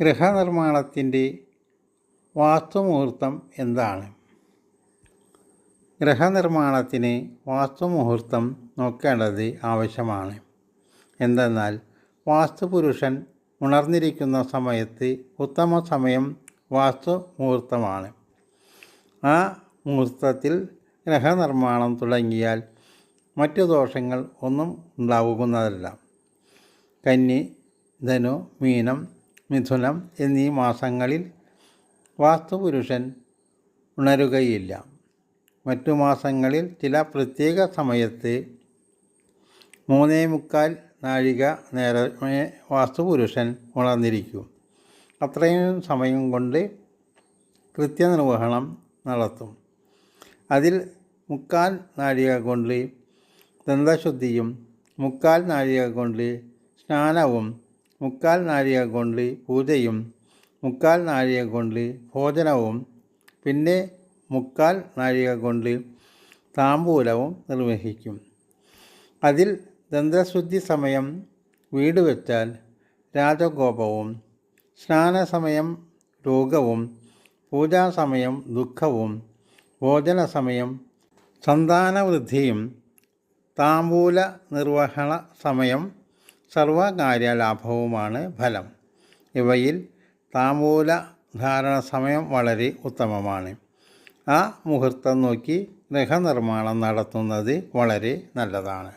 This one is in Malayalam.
ഗൃഹനിർമ്മാണത്തിന്റെ വാസ്തുമുഹൂർത്തം എന്താണ്? ഗൃഹനിർമ്മാണത്തിന് വാസ്തുമുഹൂർത്തം നോക്കേണ്ടത് ആവശ്യമാണ്. എന്തെന്നാൽ വാസ്തുപുരുഷൻ ഉണർന്നിരിക്കുന്ന സമയത്ത് ഉത്തമ സമയം വാസ്തു മുഹൂർത്തമാണ് ആ മുഹൂർത്തത്തിൽ ഗ്രഹനിർമ്മാണം തുടങ്ങിയാൽ മറ്റു ദോഷങ്ങൾ ഒന്നും ഉണ്ടാവുന്നതല്ല കന്നി ധനു മീനം മിഥുനം എന്നീ മാസങ്ങളിൽ വാസ്തുപുരുഷൻ ഉണരുകയില്ല. മറ്റു മാസങ്ങളിൽ ചില പ്രത്യേക സമയത്ത് മൂന്നേ മുക്കാൽ നാഴിക നേരമേ വാസ്തുപുരുഷൻ ഉണർന്നിരിക്കും. അത്രയും സമയം കൊണ്ട് കൃത്യനിർവഹണം നടത്തും. അതിൽ മുക്കാൽ നാഴിക കൊണ്ട് ദന്തശുദ്ധിയും മുക്കാൽ നാഴിക കൊണ്ട് സ്നാനവും മുക്കാൽ നാഴിക കൊണ്ട് പൂജയും മുക്കാൽ നാഴിക കൊണ്ട് ഭോജനവും പിന്നെ മുക്കാൽ നാഴിക കൊണ്ട് താമ്പൂലവും നിർവഹിക്കും. അതിൽ ദന്തശുദ്ധി സമയം വീട് വെച്ചാൽ രാജകോപവും സ്നാനസമയം രോഗവും പൂജാസമയം ദുഃഖവും ഭോജന സമയം സന്താനവൃദ്ധിയും താമ്പൂല നിർവഹണ സമയം സർവകാര്യലാഭവുമാണ് ഫലം. ഇവയിൽ താമൂല ധാരണ സമയം വളരെ ഉത്തമമാണ്. ആ മുഹൂർത്തം നോക്കി ഗൃഹനിർമ്മാണം നടത്തുന്നത് വളരെ നല്ലതാണ്.